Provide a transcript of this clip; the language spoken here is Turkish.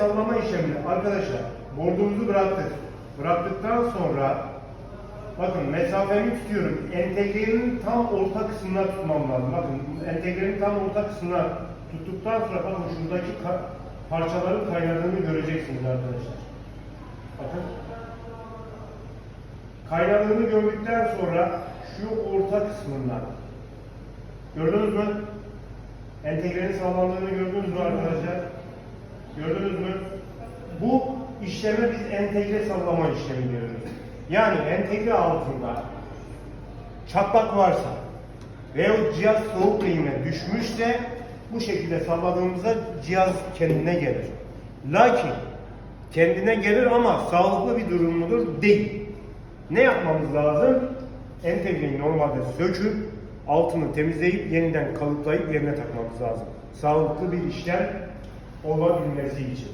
sallama işlemini arkadaşlar bordumuzu bıraktık. Bıraktıktan sonra bakın mesafemi tutuyorum. Entegrenin tam orta kısmına tutmam lazım. Bakın entegrenin tam orta kısmına tuttuktan sonra bakın şuradaki parçaların kaynadığını göreceksiniz arkadaşlar. Bakın. Kaynadığını gördükten sonra şu orta kısmından gördünüz mü? Entegrenin sağlandığını gördünüz mü arkadaşlar? Bu işleme biz entegre sallama işlemi diyoruz. Yani entegre altında çatlak varsa veyahut cihaz soğuk eğime düşmüşse bu şekilde salladığımızda cihaz kendine gelir. Lakin kendine gelir ama sağlıklı bir durum mudur? Değil. Ne yapmamız lazım? Entegreyi normalde söküp altını temizleyip yeniden kalıplayıp yerine takmamız lazım. Sağlıklı bir işlem olabilmesi için.